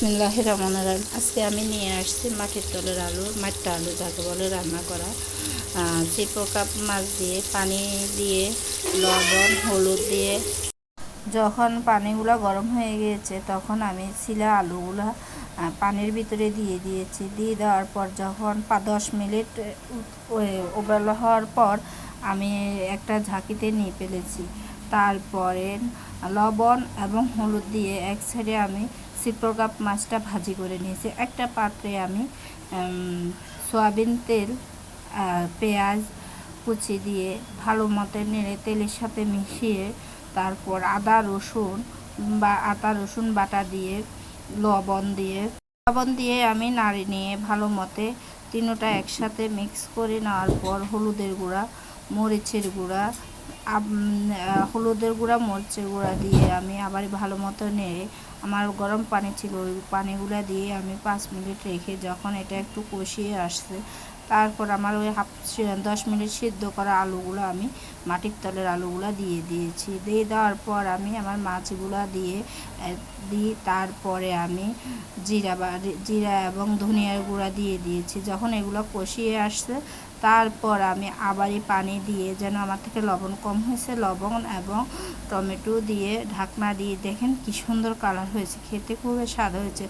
বিসমিল্লাহ রহমানের রহিম। আজকে আমি নিয়ে আসছি মাটির তলের আলু, মাটির আলু যাকে বলে রান্না করা। চিপো কাপ মাছ দিয়ে পানি দিয়ে, লবণ, হলুদ দিয়ে। যখন পানিগুলো গরম হয়ে গিয়েছে, তখন আমি ছিলা আলুগুলো পানির ভিতরে দিয়ে দিয়েছি। দিয়ে দেওয়ার পর যখন দশ মিনিট ওবেল হওয়ার পর আমি একটা ঝাঁকিতে নিয়ে ফেলেছি। তারপরে লবণ এবং হলুদ দিয়ে এক সাইডে আমি সিপ্রো কাপ মাছটা ভাজি করে নিয়েছি। একটা পাত্রে আমি সয়াবিন তেল পেঁয়াজ কুচি দিয়ে ভালো মতো নেড়ে তেলের সাথে মিশিয়ে তারপর আদা, রসুন বা আদা, রসুন বাটা দিয়ে, লবণ দিয়ে লবণ দিয়ে আমি নাড়ি নিয়ে ভালো মতে তিনোটা একসাথে মিক্স করে নেওয়ার পর হলুদের গুঁড়া, মরিচের গুঁড়া হলুদের গুঁড়া, মরচের গুঁড়া দিয়ে আমি আবার ভালো মতো নেড়ে আমার গরম পানি ছিল, ওই পানিগুলো দিয়ে আমি পাঁচ মিনিট রেখে যখন এটা একটু কষিয়ে আসছে তারপর আমার ওই হাফ দশ মিনিট সিদ্ধ করা আলুগুলো আমি মাটির তলের আলুগুলো দিয়ে দিয়েছি। দিয়ে দেওয়ার পর আমি আমার মাছগুলো দিয়ে দিই তারপরে আমি জিরা বা জিরা এবং ধনিয়ার গুঁড়া দিয়ে দিয়েছি। যখন এগুলো কষিয়ে আসছে, তারপর আমি আবারই পানি দিয়ে যেন আমার থেকে লবণ কম হয়েছে, লবণ এবং টমেটো দিয়ে ঢাকনা দিয়ে দেখেন কি সুন্দর কালার হয়েছে, খেতে খুবই স্বাদ হয়েছে।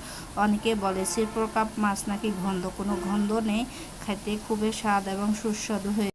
অনেকে বলে সিরপোর কাপ মাছ নাকি গন্ধ, কোনো গন্ধ নেই, খেতে খুবই স্বাদ এবং সুস্বাদু হয়েছে।